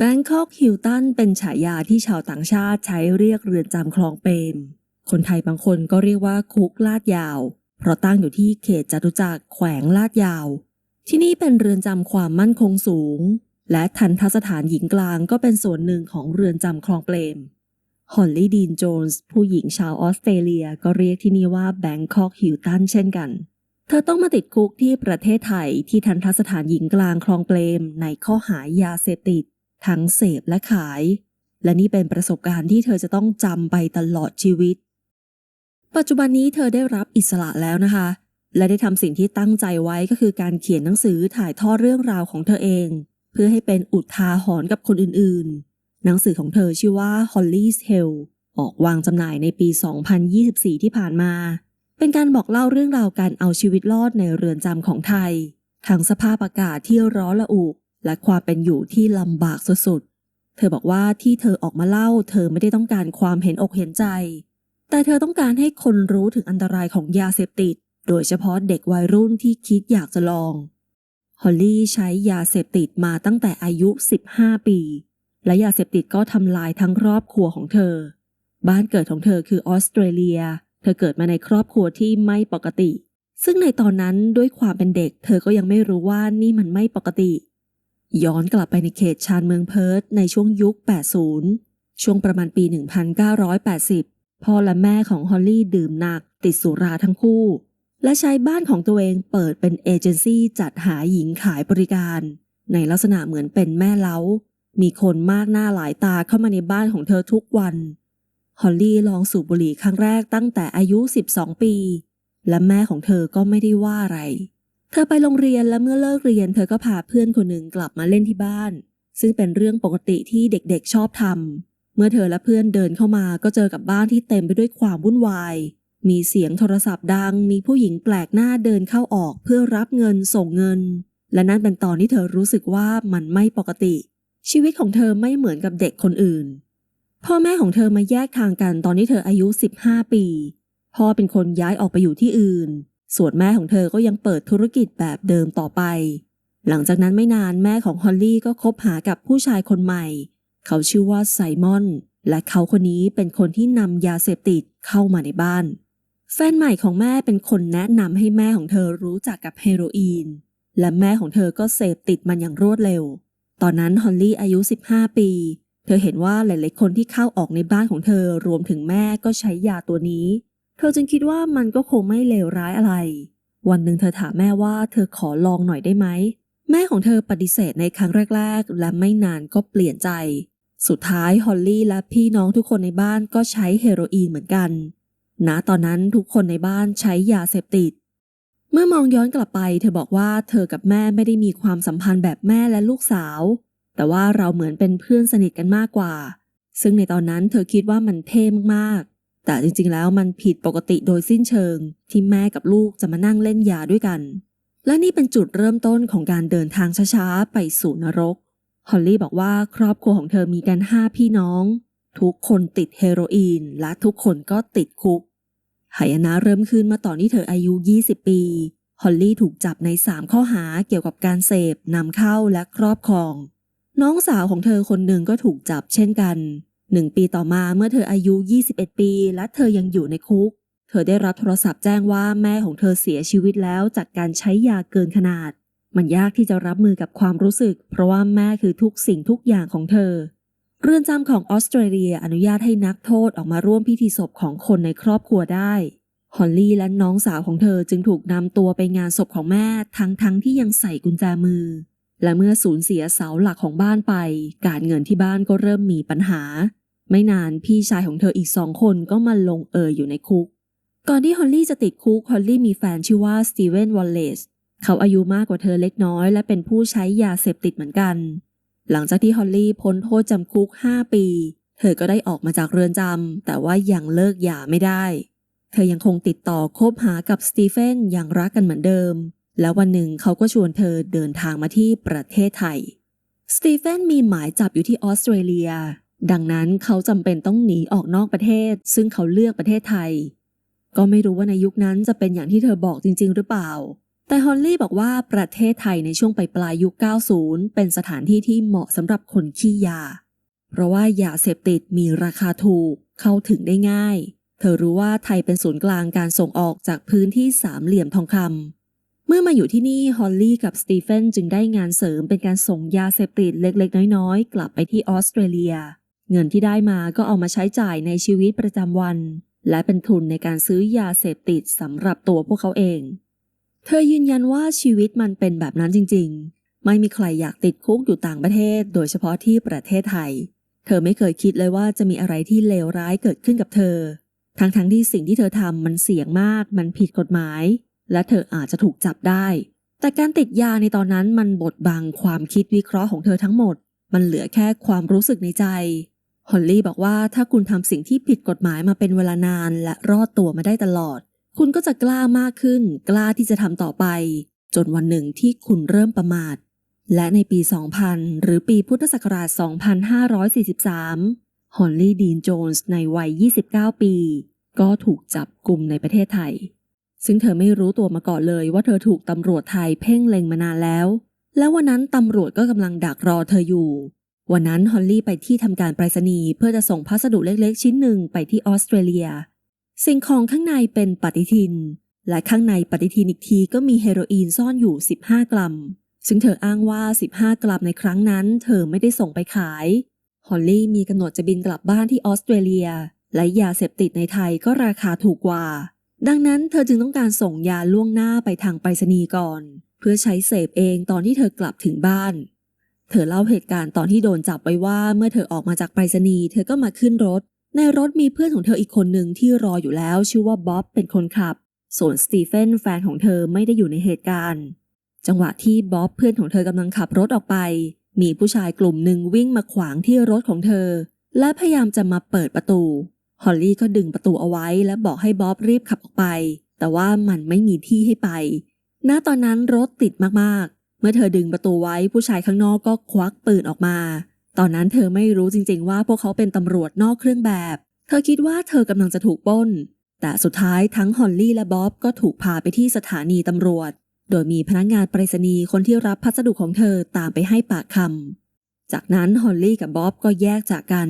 Bangkok Hilton เป็นฉายาที่ชาวต่างชาติใช้เรียกเรือนจำคลองเปรมคนไทยบางคนก็เรียกว่าคุกลาดยาว เพราะตั้งอยู่ที่เขตจตุจักรแขวงลาดยาว ที่นี่เป็นเรือนจำความมั่นคงสูง และทันทสถานหญิงกลางก็เป็นส่วนหนึ่งของเรือนจำคลองเปรมฮอลลี่ดีนโจนส์ผู้หญิงชาวออสเตรเลียก็เรียกที่นี่ว่า Bangkok Hilton เช่นกัน เธอต้องมาติดคุกที่ประเทศไทยที่ทันทสถานหญิงกลางคลองเปรมในข้อหายาเสพติด ทั้งเสพและขาย และนี่เป็นประสบการณ์ที่เธอจะต้องจำไปตลอดชีวิต ปัจจุบันนี้เธอได้รับอิสระแล้วนะคะ และได้ทำสิ่งที่ตั้งใจไว้ก็คือการเขียนหนังสือถ่ายทอดเรื่องราวของเธอเอง เพื่อให้เป็นอุทาหรณ์กับคนอื่นๆ หนังสือของเธอชื่อว่า Holly's Hell ออกวางจำหน่ายในปี 2024 ที่ผ่านมา เป็นการบอกเล่าเรื่องราวการเอาชีวิตรอดในเรือนจำของไทย ทั้งสภาพอากาศที่ร้อนระอุ และความเป็นอยู่ที่ลำบากสุดๆ เธอบอกว่าที่เธอออกมาเล่า เธอไม่ได้ต้องการความเห็นอกเห็นใจ แต่เธอต้องการให้คนรู้ถึงอันตรายของยาเสพติด โดยเฉพาะเด็กวัยรุ่นที่คิดอยากจะลอง ฮอลลี่ใช้ยาเสพติดมาตั้งแต่อายุ 15 ปี และยาเสพติดก็ทำลายทั้งครอบครัวของเธอ บ้านเกิดของเธอคือออสเตรเลีย เธอเกิดมาในครอบครัวที่ไม่ปกติ ซึ่งในตอนนั้นด้วยความเป็นเด็ก เธอก็ยังไม่รู้ว่านี่มันไม่ปกติ ย้อนกลับไปในเขตชานเมืองเพิร์ธในช่วงยุค 80 ช่วงประมาณปี 1980 พ่อและแม่ของฮอลลี่ดื่มหนักติดสุราทั้งคู่ และใช้บ้านของตัวเองเปิดเป็นเอเจนซี่จัดหาหญิงขายบริการ ในลักษณะเหมือนเป็นแม่เล้า มีคนมากหน้าหลายตาเข้ามาในบ้านของเธอทุกวัน ฮอลลี่ลองสูบบุหรี่ครั้งแรกตั้งแต่อายุ 12 ปี และแม่ของเธอก็ไม่ได้ว่าอะไร เธอไปโรงเรียนและเมื่อเลิกเรียน เธอก็พาเพื่อนคนหนึ่งกลับมาเล่นที่บ้าน ซึ่งเป็นเรื่องปกติที่เด็กๆชอบทำเมื่อเธอและเพื่อนเดินเข้ามาก็เจอกับบ้านที่เต็มไปด้วยความวุ่นวาย มีเสียงโทรศัพท์ดัง มีผู้หญิงแปลกหน้าเดินเข้าออกเพื่อรับเงินส่งเงิน และนั่นเป็นตอนที่เธอรู้สึกว่ามันไม่ปกติ ชีวิตของเธอไม่เหมือนกับเด็กคนอื่น พ่อแม่ของเธอมาแยกทางกันตอนที่เธออายุ 15 ปีพ่อเป็นคนย้ายออกไปอยู่ที่อื่น ส่วนแม่ของเธอก็ยังเปิดธุรกิจแบบเดิมต่อไป หลังจากนั้นไม่นานแม่ของฮอลลี่ก็คบหากับผู้ชายคนใหม่ เขาชื่อว่าไซมอน และเขาคนนี้เป็นคนที่นำยาเสพติดเข้ามาในบ้าน แฟนใหม่ของแม่เป็นคนแนะนำให้แม่ของเธอรู้จักกับเฮโรอีน และแม่ของเธอก็เสพติดมันอย่างรวดเร็ว ตอนนั้นฮอลลี่อายุ 15 ปี เธอเห็นว่าหลายๆคนที่เข้าออกในบ้านของเธอรวมถึงแม่ก็ใช้ยาตัวนี้ เธอจึงคิดว่ามันก็คงไม่เลวร้ายอะไร วันหนึ่งเธอถามแม่ว่าเธอขอลองหน่อยได้ไหม แม่ของเธอปฏิเสธในครั้งแรก ๆ และไม่นานก็เปลี่ยนใจ สุดท้ายฮอลลี่และพี่น้องทุกคนในบ้านก็ใช้เฮโรอีนเหมือนกัน ณ ตอนนั้นทุกคนในบ้านใช้ยาเสพติด เมื่อมองย้อนกลับไป เธอบอกว่าเธอกับแม่ไม่ได้มีความสัมพันธ์แบบแม่และลูกสาว แต่ว่าเราเหมือนเป็นเพื่อนสนิทกันมากกว่า ซึ่งในตอนนั้นเธอคิดว่ามันเท่มากๆ แต่จริงๆแล้วมันผิดปกติโดยสิ้นเชิง ที่แม่กับลูกจะมานั่งเล่นยาด้วยกัน และนี่เป็นจุดเริ่มต้นของการเดินทางช้าๆ ไปสู่นรก ฮอลลี่บอกว่าครอบครัวของเธอมีกันห้าพี่น้อง ทุกคนติดเฮโรอีน และทุกคนก็ติดคุก หายนะเริ่มขึ้นมาตอนที่เธออายุ 20 ปี ฮอลลี่ถูกจับใน 3 ข้อหาเกี่ยวกับการเสพนำเข้าและครอบครอง น้องสาวของเธอคนหนึ่งก็ถูกจับเช่นกัน หนึ่งปีต่อมาเมื่อเธออายุ 21 ปี และเธอยังอยู่ในคุก เธอได้รับโทรศัพท์แจ้งว่าแม่ของเธอเสียชีวิตแล้วจากการใช้ยาเกินขนาด มันยากที่จะรับมือกับความรู้สึก เพราะว่าแม่คือทุกสิ่งทุกอย่างของเธอ เรือนจำของออสเตรเลียอนุญาตให้นักโทษออกมาร่วมพิธีศพของคนในครอบครัวได้ฮอลลี่และน้องสาวของเธอจึงถูกนำตัวไปงานศพของแม่ทั้งทั้งที่ยังใส่กุญแจมือ และเมื่อสูญเสียเสาหลักของบ้านไป การเงินที่บ้านก็เริ่มมีปัญหา ไม่นานพี่ชายของเธออีกสองคนก็มาลงเอยอยู่ในคุก ก่อนที่ฮอลลี่จะติดคุกฮอลลี่มีแฟนชื่อว่าสตีเวนวอลเลซเขาอายุมากกว่าเธอเล็กน้อย และเป็นผู้ใช้ยาเสพติดเหมือนกัน หลังจากที่ฮอลลี่พ้นโทษจำคุก 5 ปี เธอก็ได้ออกมาจากเรือนจำแต่ว่ายังเลิกยาไม่ได้ เธอยังคงติดต่อคบหากับสตีเฟนอย่างรักกันเหมือนเดิม แล้ววันหนึ่งเขาก็ชวนเธอเดินทางมาที่ประเทศไทย สตีเฟนมีหมายจับอยู่ที่ออสเตรเลีย ดังนั้นเขาจำเป็นต้องหนีออกนอกประเทศ ซึ่งเขาเลือกประเทศไทย ก็ไม่รู้ว่าในยุคนั้นจะเป็นอย่างที่เธอบอกจริง ๆ หรือเปล่า แต่ฮอลลี่บอกว่าประเทศไทยในช่วงปลายปลายยุค 90 เป็นสถานที่ที่เหมาะสำหรับคนขี้ยา เพราะว่ายาเสพติดมีราคาถูก เข้าถึงได้ง่าย เธอรู้ว่าไทยเป็นศูนย์กลางการส่งออกจากพื้นที่สามเหลี่ยมทองคำ เมื่อมาอยู่ที่นี่ฮอลลี่กับสตีเฟนจึงได้งานเสริมเป็นการส่งยาเสพติดเล็กๆ น้อยๆ กลับไปที่ออสเตรเลีย เงินที่ได้มาก็เอามาใช้จ่ายในชีวิตประจำวัน และเป็นทุนในการซื้อยาเสพติดสำหรับตัวพวกเขาเอง เธอยืนยันว่าชีวิตมันเป็นแบบนั้นจริง ๆ ไม่มีใครอยากติดคุกอยู่ต่างประเทศ โดยเฉพาะที่ประเทศไทย เธอไม่เคยคิดเลยว่าจะมีอะไรที่เลวร้ายเกิดขึ้นกับเธอ ทั้งๆทที่สิ่งที่เธอทำมันเสี่ยงมาก มันผิดกฎหมาย และเธออาจจะถูกจับได้ แต่การติดยาในตอนนั้นมันบดบังความคิดวิเคราะห์ของเธอทั้งหมด มันเหลือแค่ความรู้สึกในใจ ฮอลลี่บอกว่าถ้าคุณทำสิ่งที่ผิดกฎหมายมาเป็นเวลานานและรอดตัวมาได้ตลอด คุณก็จะกล้ามากขึ้น กล้าที่จะทำต่อไป จนวันหนึ่งที่คุณเริ่มประมาท และในปี 2000 หรือปีพุทธศักราช 2543 ฮอลลี่ดีนโจนส์ในวัย 29 ปี ก็ถูกจับกลุ่มในประเทศไทย ซึ่งเธอไม่รู้ตัวมาก่อนเลยว่าเธอถูกตำรวจไทยเพ่งเล็งมานานแล้ว และวันนั้นตำรวจก็กำลังดักรอเธออยู่ วันนั้นฮอลลี่ไปที่ทำการไปรษณีย์เพื่อจะส่งพัสดุเล็กๆ ชิ้นหนึ่งไปที่ออสเตรเลีย สิ่งของข้างในเป็นปฏิทิน และข้างในปฏิทินอีกทีก็มีเฮโรอีนซ่อนอยู่ 15 กรัม ซึ่งเธออ้างว่า 15 กรัมในครั้งนั้นเธอไม่ได้ส่งไปขาย ฮอลลี่มีกำหนดจะบินกลับบ้านที่ออสเตรเลีย และยาเสพติดในไทยก็ราคาถูกกว่า ดังนั้นเธอจึงต้องการส่งยาล่วงหน้าไปทางไปรษณีย์ก่อน เพื่อใช้เสพเองตอนที่เธอกลับถึงบ้าน เธอเล่าเหตุการณ์ตอนที่โดนจับไว้ว่าเมื่อเธอออกมาจากไปรษณีย์เธอก็มาขึ้นรถ ในรถมีเพื่อนของเธออีกคนหนึ่งที่รออยู่แล้วชื่อว่าบ๊อบเป็นคนขับ ส่วนสตีเฟนแฟนของเธอไม่ได้อยู่ในเหตุการณ์ จังหวะที่บ๊อบเพื่อนของเธอกำลังขับรถออกไป มีผู้ชายกลุ่มหนึ่งวิ่งมาขวางที่รถของเธอ และพยายามจะมาเปิดประตู ฮอลลี่ก็ดึงประตูเอาไว้และบอกให้บ๊อบรีบขับออกไป แต่ว่ามันไม่มีที่ให้ไป ณ ตอนนั้นรถติดมากๆ เมื่อเธอดึงประตูไว้ผู้ชายข้างนอกก็ควักปืนออกมา ตอนนั้นเธอไม่รู้จริงๆว่าพวกเขาเป็นตำรวจนอกเครื่องแบบ เธอคิดว่าเธอกำลังจะถูกปล้น แต่สุดท้ายทั้งฮอลลี่และบ๊อบก็ถูกพาไปที่สถานีตำรวจ โดยมีพนักงานไปรษณีย์คนที่รับพัสดุของเธอตามไปให้ปากคำจากนั้นฮอลลี่กับบ๊อบก็แยกจากกัน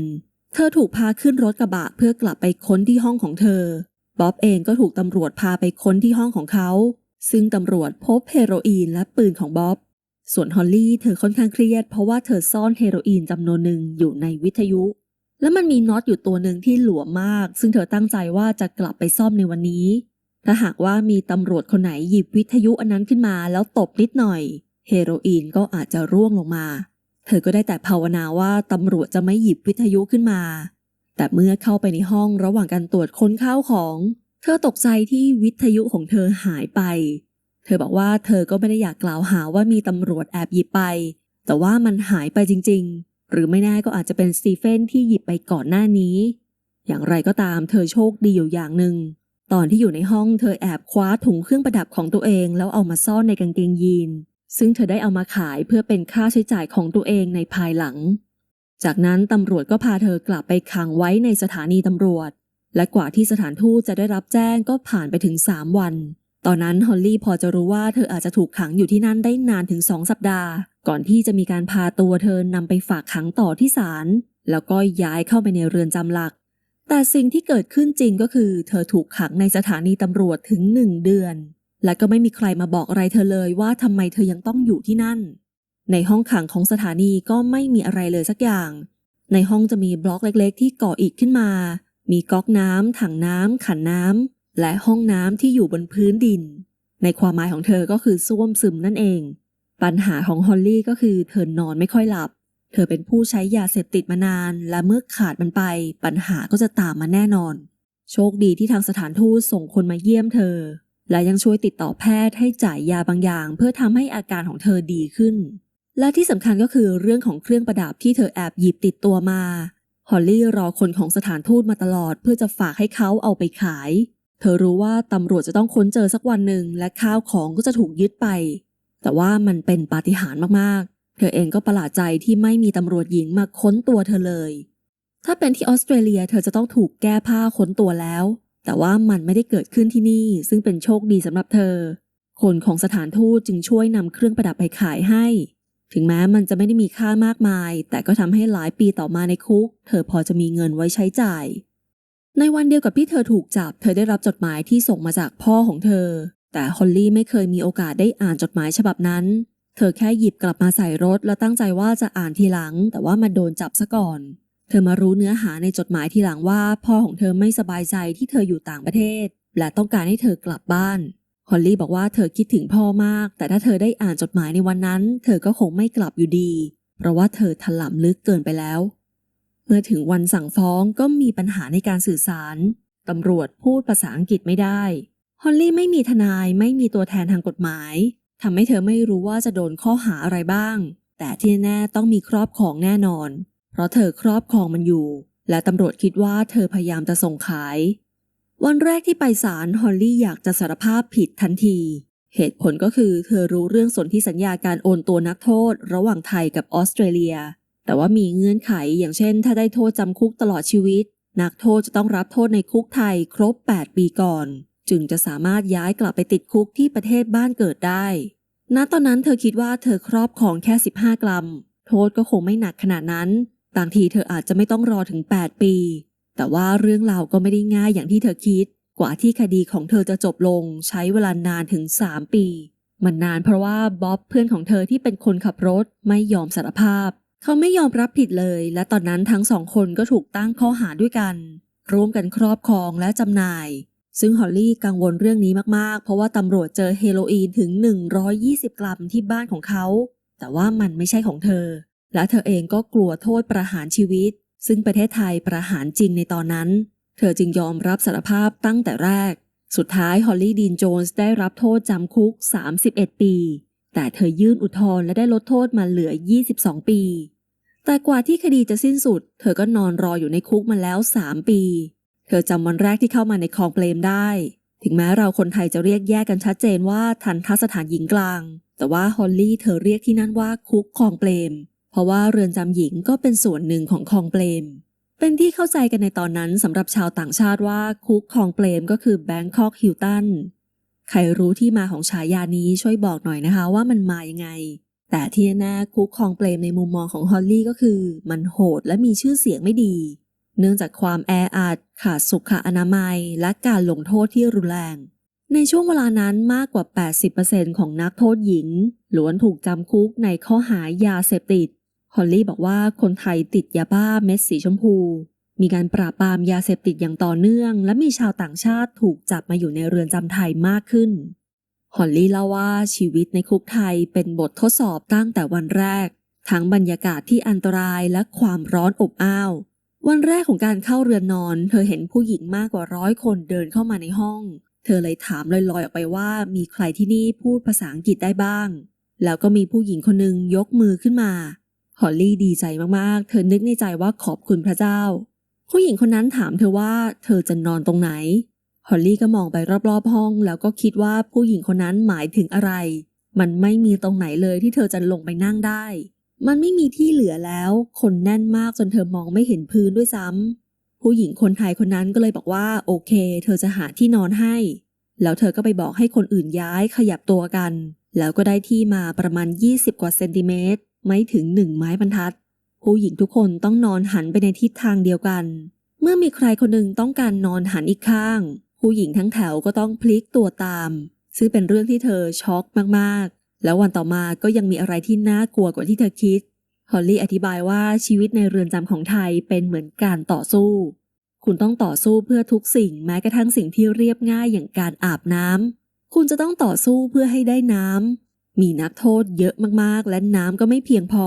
เธอถูกพาขึ้นรถกระบะเพื่อกลับไปค้นที่ห้องของเธอ บ๊อบเองก็ถูกตำรวจพาไปค้นที่ห้องของเขา ซึ่งตำรวจพบเฮโรอีนและปืนของบ๊อบ ส่วนฮอลลี่เธอค่อนข้างเครียดเพราะว่าเธอซ่อนเฮโรอีนจำนวนหนึ่งอยู่ในวิทยุ และมันมีน็อตอยู่ตัวหนึ่งที่หลวมมาก ซึ่งเธอตั้งใจว่าจะกลับไปซ่อมในวันนี้ ถ้าหากว่ามีตำรวจคนไหนหยิบวิทยุอันนั้นขึ้นมาแล้วตบนิดหน่อย เฮโรอีนก็อาจจะร่วงลงมา เธอก็ได้แต่ภาวนาว่าตำรวจจะไม่หยิบวิทยุขึ้นมา แต่เมื่อเข้าไปในห้องระหว่างการตรวจค้นข้าวของ เธอตกใจที่วิทยุของเธอหายไป เธอบอกว่าเธอก็ไม่ได้อยากกล่าวหาว่ามีตำรวจแอบหยิบไป แต่ว่ามันหายไปจริง ๆ หรือไม่แน่ก็อาจจะเป็นสตีเฟนที่หยิบไปก่อนหน้านี้ อย่างไรก็ตามเธอโชคดีอยู่อย่างหนึ่งตอนที่อยู่ในห้องเธอแอบคว้าถุงเครื่องประดับของตัวเอง แล้วเอามาซ่อนในกางเกงยีน ซึ่งเธอได้เอามาขายเพื่อเป็นค่าใช้จ่ายของตัวเองในภายหลัง จากนั้นตำรวจก็พาเธอกลับไปขังไว้ในสถานีตำรวจ และกว่าที่สถานทูตจะได้รับแจ้งก็ผ่านไปถึง 3 วัน ตอนนั้นฮอลลี่พอจะรู้ว่าเธออาจจะถูกขังอยู่ที่นั่นได้นานถึง2สัปดาห์ ก่อนที่จะมีการพาตัวเธอนำไปฝากขังต่อที่ศาลแล้วก็ย้ายเข้าไปในเรือนจำหลัก แต่สิ่งที่เกิดขึ้นจริงก็คือ เธอถูกขังในสถานีตำรวจถึงหนึ่งเดือน และก็ไม่มีใครมาบอกอะไรเธอเลยว่าทำไมเธอยังต้องอยู่ที่นั่น ในห้องขังของสถานีก็ไม่มีอะไรเลยสักอย่าง ในห้องจะมีบล็อกเล็กๆ ที่ก่ออิฐขึ้นมา มีก๊อกน้ำถังน้ำขันน้ำและห้องน้ำที่อยู่บนพื้นดิน ในความหมายของเธอก็คือส้วมซึมนั่นเอง ปัญหาของฮอลลี่ก็คือเธอนอนไม่ค่อยหลับ เธอเป็นผู้ใช้ยาเสพติดมานาน และเมื่อขาดมันไป ปัญหาก็จะตามมาแน่นอน โชคดีที่ทางสถานทูตส่งคนมาเยี่ยมเธอ และยังช่วยติดต่อแพทย์ให้จ่ายยาบางอย่าง เพื่อทำให้อาการของเธอดีขึ้น และที่สำคัญก็คือเรื่องของเครื่องประดับที่เธอแอบหยิบติดตัวมาฮอลลี่รอคนของสถานทูตมาตลอด เพื่อจะฝากให้เขาเอาไปขาย เธอรู้ว่าตำรวจจะต้องค้นเจอสักวันหนึ่งและข้าวของก็จะถูกยึดไป แต่ว่ามันเป็นปาฏิหาริย์มากๆ เธอเองก็ประหลาดใจที่ไม่มีตำรวจหญิงมาค้นตัวเธอเลย ถ้าเป็นที่ออสเตรเลียเธอจะต้องถูกแก้ผ้าค้นตัวแล้ว แต่ว่ามันไม่ได้เกิดขึ้นที่นี่ซึ่งเป็นโชคดีสำหรับเธอ คนของสถานทูตจึงช่วยนำเครื่องประดับไปขายให้ ถึงแม้มันจะไม่ได้มีค่ามากมาย แต่ก็ทำให้หลายปีต่อมาในคุก เธอพอจะมีเงินไว้ใช้จ่าย ในวันเดียวกับที่เธอถูกจับ เธอได้รับจดหมายที่ส่งมาจากพ่อของเธอ แต่ฮอลลี่ไม่เคยมีโอกาสได้อ่านจดหมายฉบับนั้น เธอแค่หยิบกลับมาใส่รถ แล้วตั้งใจว่าจะอ่านทีหลัง แต่ว่ามาโดนจับซะก่อน เธอมารู้เนื้อหาในจดหมายทีหลังว่า พ่อของเธอไม่สบายใจที่เธออยู่ต่างประเทศ และต้องการให้เธอกลับบ้านฮอลลี่บอกว่าเธอคิดถึงพ่อมาก แต่ถ้าเธอได้อ่านจดหมายในวันนั้น เธอก็คงไม่กลับอยู่ดี เพราะว่าเธอถล่มลึกเกินไปแล้ว เมื่อถึงวันสั่งฟ้องก็มีปัญหาในการสื่อสารตำรวจพูดภาษาอังกฤษไม่ได้ฮอลลี่ไม่มีทนายไม่มีตัวแทนทางกฎหมายทำให้เธอไม่รู้ว่าจะโดนข้อหาอะไรบ้าง แต่ที่แน่ต้องมีครอบครองแน่นอน เพราะเธอครอบครองมันอยู่ และตำรวจคิดว่าเธอพยายามจะส่งขาย วันแรกที่ไปศาลฮอลลี่อยากจะสารภาพผิดทันที เหตุผลก็คือเธอรู้เรื่องสนธิสัญญาการโอนตัวนักโทษ ระหว่างไทยกับออสเตรเลีย แต่ว่ามีเงื่อนไขอย่างเช่น ถ้าได้โทษจำคุกตลอดชีวิต นักโทษจะต้องรับโทษในคุกไทยครบ 8 ปีก่อน จึงจะสามารถย้ายกลับไปติดคุกที่ประเทศบ้านเกิดได้ณตอนนั้นเธอคิดว่าเธอครอบครองแค่ 15 กรัม โทษก็คงไม่หนักขนาดนั้น บางทีเธออาจจะไม่ต้องรอถึง 8 ปี แต่ว่าเรื่องราวก็ไม่ได้ง่ายอย่างที่เธอคิด กว่าที่คดีของเธอจะจบลงใช้เวลานานถึง 3 ปี มันนานเพราะว่าบ๊อบเพื่อนของเธอที่เป็นคนขับรถไม่ยอมสารภาพ เขาไม่ยอมรับผิดเลย และตอนนั้นทั้งสองคนก็ถูกตั้งข้อหาด้วยกัน ร่วมกันครอบครองและจำหน่าย ซึ่งฮอลลี่กังวลเรื่องนี้มากๆ เพราะว่าตำรวจเจอเฮโรอีนถึง 120 กรัมที่บ้านของเขา แต่ว่ามันไม่ใช่ของเธอ และเธอเองก็กลัวโทษประหารชีวิต ซึ่งประเทศไทยประหารจริงในตอนนั้น เธอจึงยอมรับสารภาพตั้งแต่แรก สุดท้ายฮอลลี่ดีนโจนส์ได้รับโทษจำคุก 31 ปี แต่เธอยื่นอุทธรณ์และได้ลดโทษมาเหลือ 22 ปี แต่กว่าที่คดีจะสิ้นสุด เธอก็นอนรออยู่ในคุกมาแล้ว 3 ปี เธอจำวันแรกที่เข้ามาในคลองเปลมได้ ถึงแม้เราคนไทยจะเรียกแยกกันชัดเจนว่าทันทสถานหญิงกลาง แต่ว่าฮอลลี่เธอเรียกที่นั่นว่าคุกคลองเปลมเพราะว่าเรือนจำหญิงก็เป็นส่วนหนึ่งของคลองเปลม เป็นที่เข้าใจกันในตอนนั้นสำหรับชาวต่างชาติว่าคุกคลองเปลมก็คือแบงคอกฮิลตันใครรู้ที่มาของฉายานี้ช่วยบอกหน่อยนะคะว่ามันมายังไง แต่ที่แน่คุกคลองเปลมในมุมมองของฮอลลี่ก็คือ มันโหดและมีชื่อเสียงไม่ดี เนื่องจากความแออัดขาดสุขอนามัย และการลงโทษที่รุนแรง ในช่วงเวลานั้นมากกว่า 80%ของนักโทษหญิงล้วนถูกจำคุกในข้อหายาเสพติด ฮอลลี่บอกว่าคนไทยติดยาบ้าเม็ดสีชมพู มีการปราบปรามยาเสพติดอย่างต่อเนื่อง และมีชาวต่างชาติถูกจับมาอยู่ในเรือนจำไทยมากขึ้น ฮอลลี่เล่าว่าชีวิตในคุกไทยเป็นบททดสอบตั้งแต่วันแรก ทั้งบรรยากาศที่อันตรายและความร้อนอบอ้าว วันแรกของการเข้าเรือนนอน เธอเห็นผู้หญิงมากกว่าร้อยคนเดินเข้ามาในห้อง เธอเลยถามลอยๆออกไปว่ามีใครที่นี่พูดภาษาอังกฤษได้บ้าง แล้วก็มีผู้หญิงคนหนึ่งยกมือขึ้นมา ฮอลลี่ดีใจมากๆ เธอนึกในใจว่าขอบคุณพระเจ้า ผู้หญิงคนนั้นถามเธอว่าเธอจะนอนตรงไหน ฮอลลี่ก็มองไปรอบๆห้อง แล้วก็คิดว่าผู้หญิงคนนั้นหมายถึงอะไร มันไม่มีตรงไหนเลยที่เธอจะลงไปนั่งได้ มันไม่มีที่เหลือแล้ว คนแน่นมากจนเธอมองไม่เห็นพื้นด้วยซ้ำ ผู้หญิงคนไทยคนนั้นก็เลยบอกว่าโอเค เธอจะหาที่นอนให้ แล้วเธอก็ไปบอกให้คนอื่นย้ายขยับตัวกัน แล้วก็ได้ที่มาประมาณ 20 กว่าเซนติเมตร ไม่ถึงหนึ่งไม้บรรทัด ผู้หญิงทุกคนต้องนอนหันไปในทิศทางเดียวกัน เมื่อมีใครคนหนึ่งต้องการนอนหันอีกข้าง ผู้หญิงทั้งแถวก็ต้องพลิกตัวตาม ซึ่งเป็นเรื่องที่เธอช็อกมากๆ แล้ววันต่อมาก็ยังมีอะไรที่น่ากลัวกว่าที่เธอคิดฮอลลี่อธิบายว่าชีวิตในเรือนจำของไทยเป็นเหมือนการต่อสู้ คุณต้องต่อสู้เพื่อทุกสิ่งแม้กระทั่งสิ่งที่เรียบง่ายอย่างการอาบน้ำคุณจะต้องต่อสู้เพื่อให้ได้น้ำ มีนักโทษเยอะมากๆ และน้ำก็ไม่เพียงพอ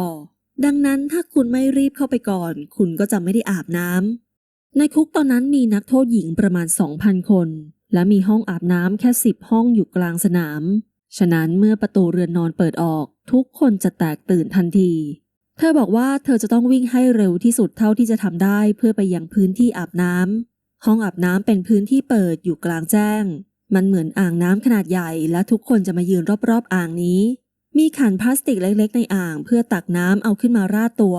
ดังนั้นถ้าคุณไม่รีบเข้าไปก่อน คุณก็จะไม่ได้อาบน้ำในคุกตอนนั้นมีนักโทษหญิงประมาณ 2,000 คน และมีห้องอาบน้ำแค่ 10 ห้องอยู่กลางสนาม ฉะนั้นเมื่อประตูเรือนนอนเปิดออก ทุกคนจะแตกตื่นทันที เธอบอกว่าเธอจะต้องวิ่งให้เร็วที่สุดเท่าที่จะทำได้เพื่อไปยังพื้นที่อาบน้ำห้องอาบน้ำเป็นพื้นที่เปิดอยู่กลางแจ้ง มันเหมือนอ่างน้ำขนาดใหญ่และทุกคนจะมายืนรอบๆอ่างนี้ มีขันพลาสติกเล็กๆ ในอ่างเพื่อตักน้ำเอาขึ้นมาราดตัว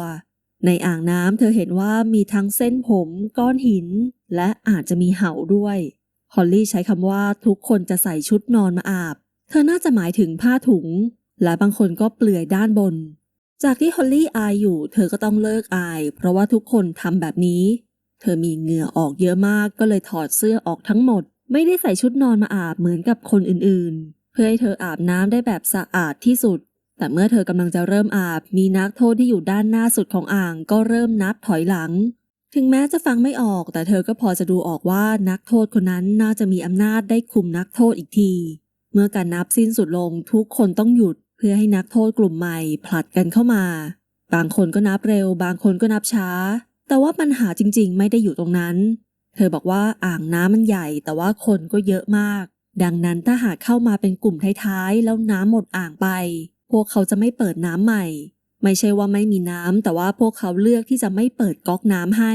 ในอ่างน้ำเธอเห็นว่ามีทั้งเส้นผม ก้อนหิน และอาจจะมีเห่าด้วยฮอลลี่ใช้คำว่าทุกคนจะใส่ชุดนอนมาอาบ เธอน่าจะหมายถึงผ้าถุง และบางคนก็เปลือยด้านบน จากที่ฮอลลี่อายอยู่ เธอก็ต้องเลิกอาย เพราะว่าทุกคนทำแบบนี้ เธอมีเหงื่อออกเยอะมากก็เลยถอดเสื้อออกทั้งหมด ไม่ได้ใส่ชุดนอนมาอาบเหมือนกับคนอื่นๆ เพื่อให้เธออาบน้ำได้แบบสะอาดที่สุด แต่เมื่อเธอกำลังจะเริ่มอาบ มีนักโทษที่อยู่ด้านหน้าสุดของอ่างก็เริ่มนับถอยหลัง ถึงแม้จะฟังไม่ออก แต่เธอก็พอจะดูออกว่านักโทษคนนั้นน่าจะมีอำนาจได้คุมนักโทษอีกที เมื่อการนับสิ้นสุดลงทุกคนต้องหยุด เพื่อให้นักโทษกลุ่มใหม่ผลัดกันเข้ามา บางคนก็นับเร็ว บางคนก็นับช้า แต่ว่าปัญหาจริง ๆ ไม่ได้อยู่ตรงนั้น เธอบอกว่าอ่างน้ำมันใหญ่แต่ว่าคนก็เยอะมาก ดังนั้นถ้าหากเข้ามาเป็นกลุ่มท้ายๆ แล้วน้ำหมดอ่างไป พวกเขาจะไม่เปิดน้ำใหม่ ไม่ใช่ว่าไม่มีน้ำแต่ว่าพวกเขาเลือกที่จะไม่เปิดก๊อกน้ำให้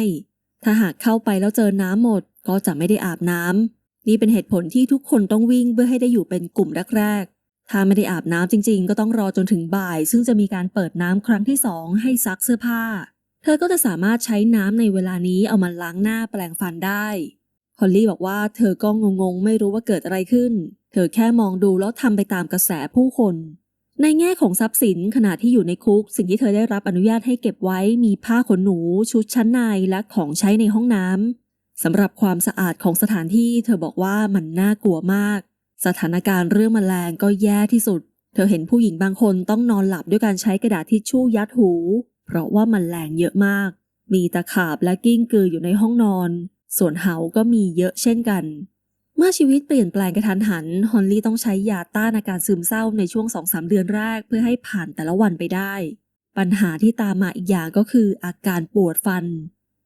ถ้าหากเข้าไปแล้วเจอน้ำหมด ก็จะไม่ได้อาบน้ำนี่เป็นเหตุผลที่ทุกคนต้องวิ่งเพื่อให้ได้อยู่เป็นกลุ่มแรกๆถ้าไม่ได้อาบน้ำจริง ๆ ก็ต้องรอจนถึงบ่าย ซึ่งจะมีการเปิดน้ำครั้งที่สองให้ซักเสื้อผ้า เธอก็จะสามารถใช้น้ำในเวลานี้เอามาล้างหน้าแปลงฟันได้ ฮอลลี่บอกว่าเธอก็งงๆ ไม่รู้ว่าเกิดอะไรขึ้น เธอแค่มองดูแล้วทำไปตามกระแสผู้คน ในแง่ของทรัพย์สินขณะที่อยู่ในคุก สิ่งที่เธอได้รับอนุญาตให้เก็บไว้มีผ้าขนหนู ชุดชั้นในและของใช้ในห้องน้ำสำหรับความสะอาดของสถานที่ เธอบอกว่ามันน่ากลัวมาก สถานการณ์เรื่องแมลงก็แย่ที่สุด เธอเห็นผู้หญิงบางคนต้องนอนหลับด้วยการใช้กระดาษทิชชู่ยัดหู เพราะว่ามันแรงเยอะมาก มีตะขาบและกิ้งกืออยู่ในห้องนอน ส่วนเหาก็มีเยอะเช่นกัน เมื่อชีวิตเปลี่ยนแปลงกระทันหัน ฮอนลี่ต้องใช้ยาต้านอาการซึมเศร้าในช่วง2-3เดือนแรกเพื่อให้ผ่านแต่ละวันไปได้ ปัญหาที่ตามมาอีกอย่างก็คืออาการปวดฟัน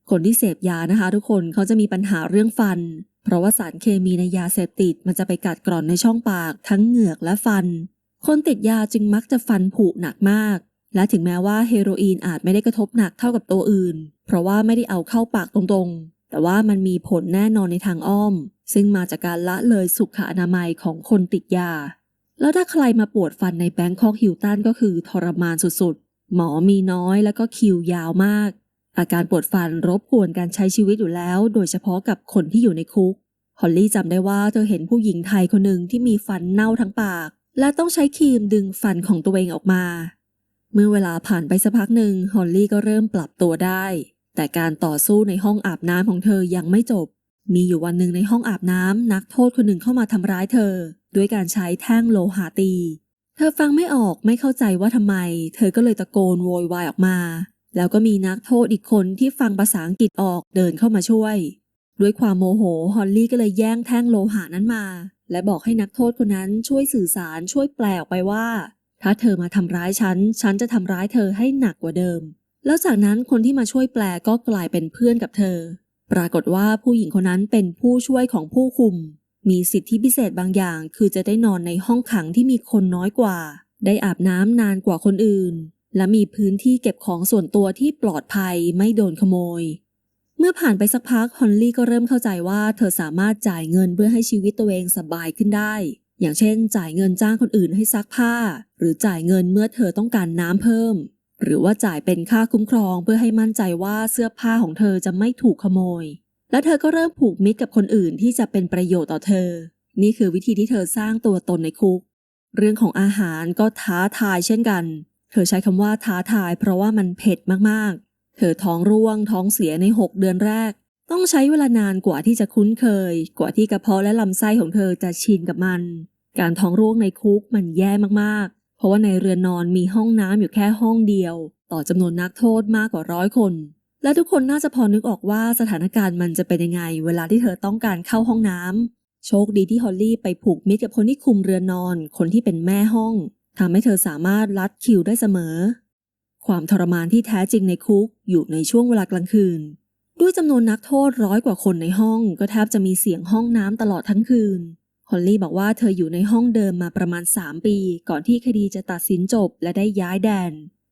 คนที่เสพยานะคะทุกคนเขาจะมีปัญหาเรื่องฟัน เพราะว่าสารเคมีในยาเสพติดมันจะไปกัดกร่อนในช่องปาก ทั้งเหงือกและฟัน คนติดยาจึงมักจะฟันผุหนักมาก และถึงแม้ว่าเฮโรอีนอาจไม่ได้กระทบหนักเท่ากับตัวอื่น เพราะว่าไม่ได้เอาเข้าปากตรงๆ แต่ว่ามันมีผลแน่นอนในทางอ้อม ซึ่งมาจากการละเลยสุขอนามัยของคนติดยา แล้วถ้าใครมาปวดฟันในแบงคอกฮิลตันก็คือทรมานสุดๆ หมอมีน้อยแล้วก็คิวยาวมาก อาการปวดฟันรบกวนการใช้ชีวิตอยู่แล้ว โดยเฉพาะกับคนที่อยู่ในคุก ฮอลลี่จำได้ว่าเธอเห็นผู้หญิงไทยคนหนึ่งที่มีฟันเน่าทั้งปาก และต้องใช้ครีมดึงฟันของตัวเองออกมา เมื่อเวลาผ่านไปสักพักหนึ่งฮอลลี่ก็เริ่มปรับตัวได้ แต่การต่อสู้ในห้องอาบน้ำของเธอยังไม่จบ มีอยู่วันหนึ่งในห้องอาบน้ำนักโทษคนหนึ่งเข้ามาทำร้ายเธอ ด้วยการใช้แท่งโลหะตี เธอฟังไม่ออกไม่เข้าใจว่าทำไม เธอก็เลยตะโกนโวยวายออกมา แล้วก็มีนักโทษอีกคนที่ฟังภาษาอังกฤษออกเดินเข้ามาช่วย ด้วยความโมโหฮอลลี่ก็เลยแย่งแท่งโลหะนั้นมา และบอกให้นักโทษคนนั้นช่วยสื่อสารช่วยแปลออกไปว่า ถ้าเธอมาทำร้ายฉัน ฉันจะทำร้ายเธอให้หนักกว่าเดิม แล้วจากนั้นคนที่มาช่วยแปลก็กลายเป็นเพื่อนกับเธอ ปรากฏว่าผู้หญิงคนนั้นเป็นผู้ช่วยของผู้คุม มีสิทธิพิเศษบางอย่าง คือจะได้นอนในห้องขังที่มีคนน้อยกว่า ได้อาบน้ำนานกว่าคนอื่น และมีพื้นที่เก็บของส่วนตัวที่ปลอดภัยไม่โดนขโมย เมื่อผ่านไปสักพักฮอนลี่ก็เริ่มเข้าใจว่า เธอสามารถจ่ายเงินเพื่อให้ชีวิตตัวเองสบายขึ้นได้ อย่างเช่น จ่ายเงินจ้างคนอื่นให้ซักผ้า หรือจ่ายเงินเมื่อเธอต้องการน้ำเพิ่ม หรือว่าจ่ายเป็นค่าคุ้มครองเพื่อให้มั่นใจว่าเสื้อผ้าของเธอจะไม่ถูกขโมย และเธอก็เริ่มผูกมิตรกับคนอื่นที่จะเป็นประโยชน์ต่อเธอ นี่คือวิธีที่เธอสร้างตัวตนในคุก เรื่องของอาหารก็ท้าทายเช่นกัน เธอใช้คำว่าท้าทาย เพราะว่ามันเผ็ดมากๆ เธอท้องร่วงท้องเสียใน 6 เดือนแรก ต้องใช้เวลานานกว่าที่จะคุ้นเคย กว่าที่กระเพาะและลำไส้ของเธอจะชินกับมัน การท้องร่วงในคุกมันแย่มากๆ เพราะว่าในเรือนนอนมีห้องน้ำอยู่แค่ห้องเดียว ต่อจำนวนนักโทษมากกว่าร้อยคน และทุกคนน่าจะพอนึกออกว่าสถานการณ์มันจะเป็นยังไง เวลาที่เธอต้องการเข้าห้องน้ำโชคดีที่ฮอลลี่ไปผูกมิตรกับคนที่คุมเรือนนอน คนที่เป็นแม่ห้องทำให้เธอสามารถลัดคิวได้เสมอ ความทรมานที่แท้จริงในคุกอยู่ในช่วงเวลากลางคืน ด้วยจำนวนนักโทษร้อยกว่าคนในห้อง ก็แทบจะมีเสียงห้องน้ำตลอดทั้งคืนฮอลลี่บอกว่าเธออยู่ในห้องเดิมมาประมาณ 3 ปี ก่อนที่คดีจะตัดสินจบและได้ย้ายแดน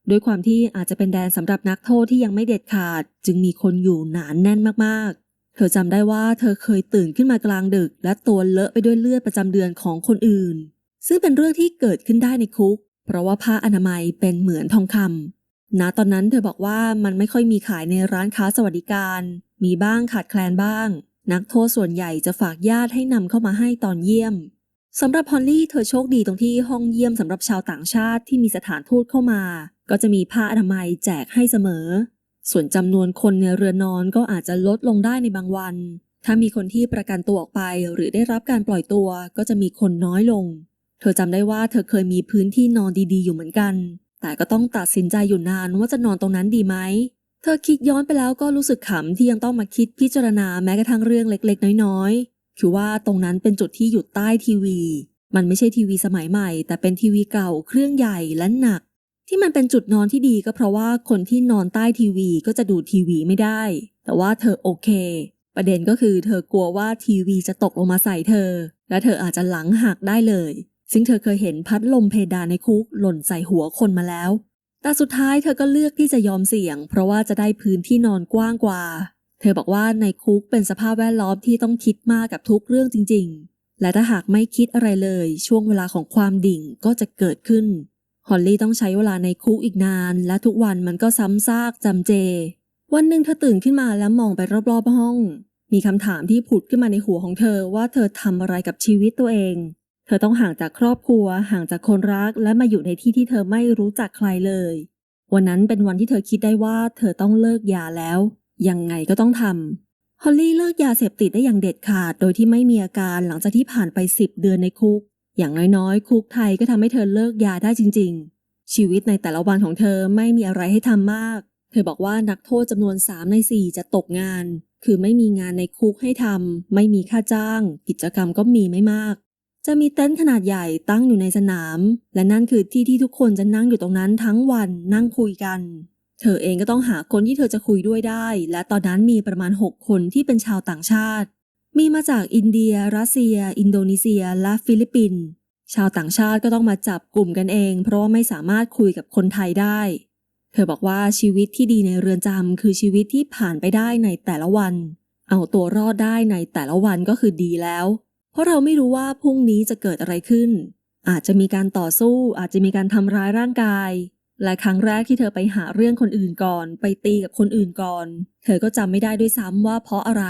ด้วยความที่อาจจะเป็นแดนสำหรับนักโทษที่ยังไม่เด็ดขาด จึงมีคนอยู่หนานแน่นมากๆ เธอจำได้ว่าเธอเคยตื่นขึ้นมากลางดึก และตัวเลอะไปด้วยเลือดประจำเดือนของคนอื่น ซึ่งเป็นเรื่องที่เกิดขึ้นได้ในคุก เพราะว่าผ้าอนามัยเป็นเหมือนทองคำ ณตอนนั้นเธอบอกว่ามันไม่ค่อยมีขายในร้านค้าสวัสดิการ มีบ้างขาดแคลนบ้าง นักโทษส่วนใหญ่จะฝากญาติให้นำเข้ามาให้ตอนเยี่ยมสำหรับฮอลลี่เธอโชคดีตรงที่ห้องเยี่ยมสำหรับชาวต่างชาติที่มีสถานทูตเข้ามา ก็จะมีผ้าอนามัยแจกให้เสมอ ส่วนจำนวนคนในเรือนนอนก็อาจจะลดลงได้ในบางวัน ถ้ามีคนที่ประกันตัวออกไปหรือได้รับการปล่อยตัวก็จะมีคนน้อยลง เธอจำได้ว่าเธอเคยมีพื้นที่นอนดีๆ อยู่เหมือนกัน แต่ก็ต้องตัดสินใจอยู่นานว่าจะนอนตรงนั้นดีไหม เธอคิดย้อนไปแล้วก็รู้สึกขำที่ยังต้องมาคิดพิจารณาแม้กระทั่งเรื่องเล็กๆ น้อยๆ คือว่าตรงนั้นเป็นจุดที่อยู่ใต้ทีวี มันไม่ใช่ทีวีสมัยใหม่ แต่เป็นทีวีเก่าเครื่องใหญ่และหนัก ที่มันเป็นจุดนอนที่ดีก็เพราะว่าคนที่นอนใต้ทีวีก็จะดูทีวีไม่ได้ แต่ว่าเธอโอเค ประเด็นก็คือเธอกลัวว่าทีวีจะตกลงมาใส่เธอ และเธออาจจะหลังหักได้เลย ซึ่งเธอเคยเห็นพัดลมเพดานในคุกหล่นใส่หัวคนมาแล้ว แต่สุดท้ายเธอก็เลือกที่จะยอมเสี่ยง เพราะว่าจะได้พื้นที่นอนกว้างกว่า เธอบอกว่าในคุกเป็นสภาพแวดล้อมที่ต้องคิดมากกับทุกเรื่องจริง ๆ และถ้าหากไม่คิดอะไรเลย ช่วงเวลาของความดิ่งก็จะเกิดขึ้น ฮอลลี่ต้องใช้เวลาในคุกอีกนาน และทุกวันมันก็ซ้ำซากจำเจ วันหนึ่งเธอตื่นขึ้นมาแล้วมองไปรอบๆห้อง มีคำถามที่ผุดขึ้นมาในหัวของเธอว่าเธอทำอะไรกับชีวิตตัวเอง เธอต้องห่างจากครอบครัว ห่างจากคนรัก และมาอยู่ในที่ที่เธอไม่รู้จักใครเลย วันนั้นเป็นวันที่เธอคิดได้ว่า เธอต้องเลิกยาแล้ว ยังไงก็ต้องทำฮอลลี่เลิกยาเสพติดได้อย่างเด็ดขาด โดยที่ไม่มีอาการหลังจากที่ผ่านไป10เดือนในคุก อย่างน้อยๆ คุกไทยก็ทำให้เธอเลิกยาได้จริง ๆ ชีวิตในแต่ละวันของเธอไม่มีอะไรให้ทำมาก เธอบอกว่านักโทษจำนวน3ใน4จะตกงาน คือไม่มีงานในคุกให้ทำไม่มีค่าจ้าง กิจกรรมก็มีไม่มาก จะมีเต็นท์ขนาดใหญ่ตั้งอยู่ในสนาม และนั่นคือที่ที่ทุกคนจะนั่งอยู่ตรงนั้นทั้งวันนั่งคุยกัน เธอเองก็ต้องหาคนที่เธอจะคุยด้วยได้ และตอนนั้นมีประมาณ 6 คนที่เป็นชาวต่างชาติ มีมาจากอินเดีย รัสเซีย อินโดนีเซีย และฟิลิปปินส์ชาวต่างชาติก็ต้องมาจับกลุ่มกันเอง เพราะว่าไม่สามารถคุยกับคนไทยได้ เธอบอกว่าชีวิตที่ดีในเรือนจำคือชีวิตที่ผ่านไปได้ในแต่ละวัน เอาตัวรอดได้ในแต่ละวันก็คือดีแล้ว เพราะเราไม่รู้ว่าพรุ่งนี้จะเกิดอะไรขึ้น อาจจะมีการต่อสู้ อาจจะมีการทำร้ายร่างกาย และครั้งแรกที่เธอไปหาเรื่องคนอื่นก่อน ไปตีกับคนอื่นก่อน เธอก็จำไม่ได้ด้วยซ้ำว่าเพราะอะไร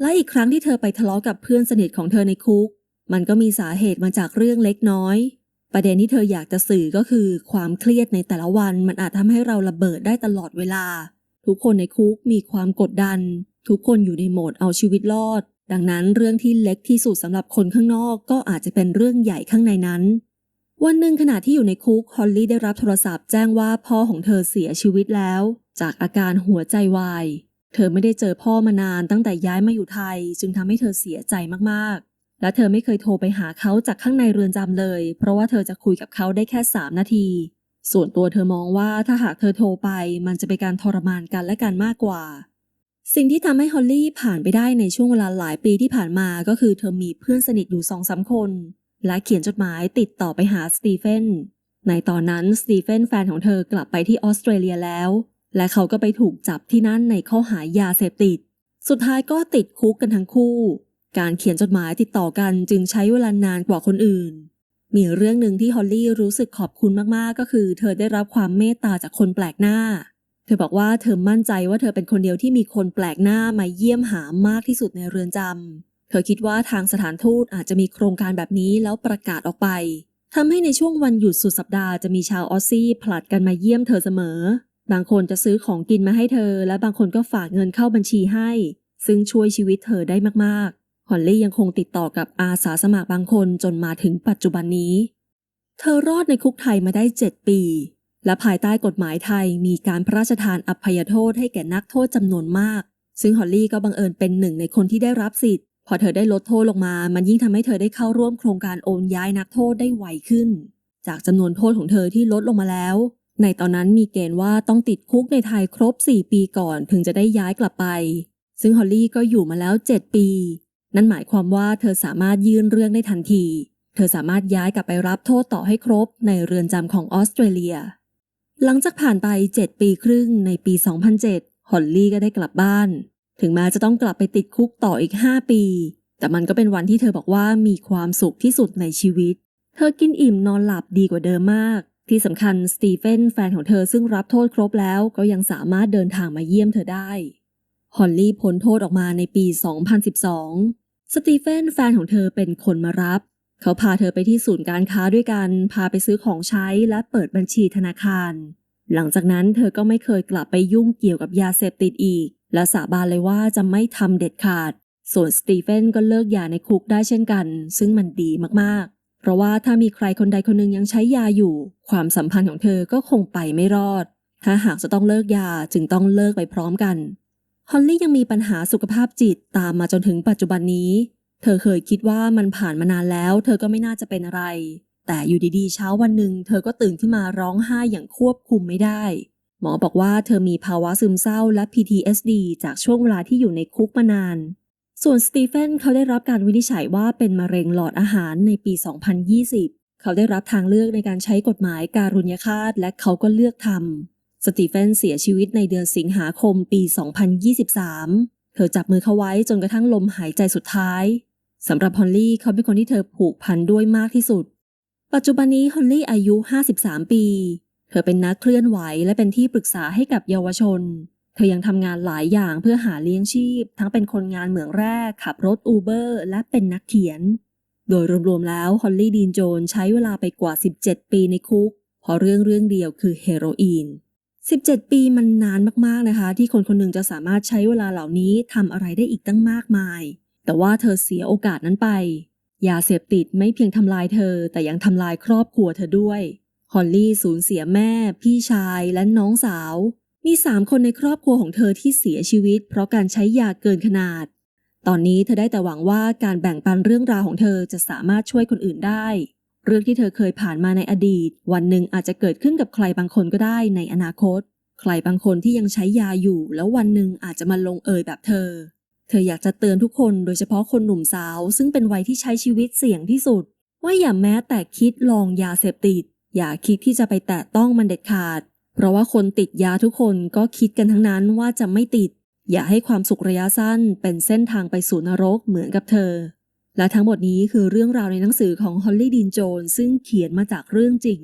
และอีกครั้งที่เธอไปทะเลาะกับเพื่อนสนิทของเธอในคุก มันก็มีสาเหตุมาจากเรื่องเล็กน้อย ประเด็นที่เธออยากจะสื่อก็คือความเครียดในแต่ละวันมันอาจทำให้เราระเบิดได้ตลอดเวลา ทุกคนในคุกมีความกดดัน ทุกคนอยู่ในโหมดเอาชีวิตรอด ดังนั้นเรื่องที่เล็กที่สุดสำหรับคนข้างนอกก็อาจจะเป็นเรื่องใหญ่ข้างในนั้น วันหนึ่งขณะที่อยู่ในคุกฮอลลี่ได้รับโทรศัพท์แจ้งว่าพ่อของเธอเสียชีวิตแล้ว จากอาการหัวใจวาย เธอไม่ได้เจอพ่อมานานตั้งแต่ย้ายมาอยู่ไทย จึงทำให้เธอเสียใจมากๆ และเธอไม่เคยโทรไปหาเขาจากข้างในเรือนจำเลย เพราะว่าเธอจะคุยกับเขาได้แค่3นาที ส่วนตัวเธอมองว่าถ้าหากเธอโทรไป มันจะเป็นการทรมานกันและกันมากกว่า สิ่งที่ทำให้ฮอลลี่ผ่านไปได้ในช่วงเวลาหลายปีที่ผ่านมาก็คือเธอมีเพื่อนสนิทอยู่สองสามคน และเขียนจดหมายติดต่อไปหาสตีเฟนในตอนนั้นสตีเฟนแฟนของเธอกลับไปที่ออสเตรเลียแล้ว และเขาก็ไปถูกจับที่นั่นในข้อหายาเสพติด สุดท้ายก็ติดคุกกันทั้งคู่ การเขียนจดหมายติดต่อกันจึงใช้เวลานานกว่าคนอื่น มีเรื่องหนึ่งที่ฮอลลี่รู้สึกขอบคุณมากๆ ก็คือ เธอได้รับความเมตตาจากคนแปลกหน้า เธอบอกว่าเธอมั่นใจว่าเธอเป็นคนเดียวที่มีคนแปลกหน้ามาเยี่ยมหามากที่สุดในเรือนจำ เธอคิดว่าทางสถานทูตอาจจะมีโครงการแบบนี้แล้วประกาศออกไปทำให้ในช่วงวันหยุดสุดสัปดาห์จะมีชาวออสซี่ผลัดกันมาเยี่ยมเธอเสมอ บางคนจะซื้อของกินมาให้เธอ และบางคนก็ฝากเงินเข้าบัญชีให้ ซึ่งช่วยชีวิตเธอได้มากๆ ฮอลลี่ยังคงติดต่อกับอาสาสมัครบางคนจนมาถึงปัจจุบันนี้ เธอรอดในคุกไทยมาได้ 7 ปี และภายใต้กฎหมายไทยมีการพระราชทานอภัยโทษให้แก่นักโทษจำนวนมาก ซึ่งฮอลลี่ก็บังเอิญเป็นหนึ่งในคนที่ได้รับสิทธิ์ พอเธอได้ลดโทษลงมา มันยิ่งทำให้เธอได้เข้าร่วมโครงการโอนย้ายนักโทษได้ไวขึ้น จากจำนวนโทษของเธอที่ลดลงมาแล้ว ในตอนนั้นมีเกณฑ์ว่าต้องติดคุกในไทยครบ 4 ปีก่อนถึงจะได้ย้ายกลับไป ซึ่งฮอลลี่ก็อยู่มาแล้ว 7 ปี นั่นหมายความว่าเธอสามารถยื่นเรื่องได้ทันที เธอสามารถย้ายกลับไปรับโทษต่อให้ครบในเรือนจำของออสเตรเลีย หลังจากผ่านไป 7 ปีครึ่งในปี 2007 ฮอลลี่ก็ได้กลับบ้าน ถึงแม้จะต้องกลับไปติดคุกต่ออีก 5 ปี แต่มันก็เป็นวันที่เธอบอกว่ามีความสุขที่สุดในชีวิต เธอกินอิ่มนอนหลับดีกว่าเดิมมาก ที่สำคัญสตีเฟนแฟนของเธอซึ่งรับโทษครบแล้วก็ยังสามารถเดินทางมาเยี่ยมเธอได้ ฮอลลี่พ้นโทษออกมาในปี 2012 สตีเฟนแฟนของเธอเป็นคนมารับ เขาพาเธอไปที่ศูนย์การค้าด้วยกัน พาไปซื้อของใช้และเปิดบัญชีธนาคาร หลังจากนั้นเธอก็ไม่เคยกลับไปยุ่งเกี่ยวกับยาเสพติดอีก และสาบานเลยว่าจะไม่ทำเด็ดขาด ส่วนสตีเฟนก็เลิกยาในคุกได้เช่นกัน ซึ่งมันดีมากๆ เพราะว่าถ้ามีใครคนใดคนหนึ่งยังใช้ยาอยู่ ความสัมพันธ์ของเธอก็คงไปไม่รอด ถ้าหากจะต้องเลิกยาจึงต้องเลิกไปพร้อมกันฮอลลี่ยังมีปัญหาสุขภาพจิตตามมาจนถึงปัจจุบันนี้ เธอเคยคิดว่ามันผ่านมานานแล้ว เธอก็ไม่น่าจะเป็นอะไร แต่อยู่ดีๆ เช้าวันหนึ่งเธอก็ตื่นขึ้นมาร้องไห้อย่างควบคุมไม่ได้ หมอบอกว่าเธอมีภาวะซึมเศร้าและ PTSD จากช่วงเวลาที่อยู่ในคุกมานาน ส่วนสตีเฟนเขาได้รับการวินิจฉัยว่าเป็นมะเร็งหลอดอาหารในปี 2020 เขาได้รับทางเลือกในการใช้กฎหมายการุญยฆาตและเขาก็เลือกทำสตีเฟนเสียชีวิตในเดือนสิงหาคมปี 2023 เธอจับมือเขาไว้จนกระทั่งลมหายใจสุดท้าย สำหรับฮอลลี่เขาเป็นคนที่เธอผูกพันด้วยมากที่สุด ปัจจุบันนี้ฮอลลี่อายุ 53 ปี เธอเป็นนักเคลื่อนไหวและเป็นที่ปรึกษาให้กับเยาวชน เธอยังทำงานหลายอย่างเพื่อหาเลี้ยงชีพ ทั้งเป็นคนงานเหมืองแร่ขับรถอูเบอร์และเป็นนักเขียน โดยรวมๆแล้วฮอลลี่ดีนโจนใช้เวลาไปกว่า 17 ปีในคุกเพราะเรื่องเรื่องเดียวคือเฮโรอีน17 ปีมันนานมากๆนะคะ ที่คนคนหนึ่งจะสามารถใช้เวลาเหล่านี้ทำอะไรได้อีกตั้งมากมาย แต่ว่าเธอเสียโอกาสนั้นไป ยาเสพติดไม่เพียงทำลายเธอ แต่ยังทำลายครอบครัวเธอด้วย ฮอลลี่สูญเสียแม่ พี่ชายและน้องสาว มีสามคนในครอบครัวของเธอที่เสียชีวิต เพราะการใช้ยาเกินขนาด ตอนนี้เธอได้แต่หวังว่าการแบ่งปันเรื่องราวของเธอจะสามารถช่วยคนอื่นได้ เรื่องที่เธอเคยผ่านมาในอดีต วันหนึ่งอาจจะเกิดขึ้นกับใครบางคนก็ได้ในอนาคต ใครบางคนที่ยังใช้ยาอยู่ แล้ววันหนึ่งอาจจะมาลงเอยแบบเธอ ธออยากจะเตือนทุกคนโดยเฉพาะคนหนุ่มสาว ซึ่งเป็นวัยที่ใช้ชีวิตเสี่ยงที่สุด ว่าอย่าแม้แต่คิดลองยาเสพติด อย่าคิดที่จะไปแตะต้องมันเด็ดขาด เพราะว่าคนติดยาทุกคนก็คิดกันทั้งนั้นว่าจะไม่ติด อย่าให้ความสุขระยะสั้น เป็นเส้นทางไปสู่นรกเหมือนกับเธอ และทั้งหมดนี้คือเรื่องราวในหนังสือของฮอลลี่ดีนโจนซึ่งเขียนมาจากเรื่องจริง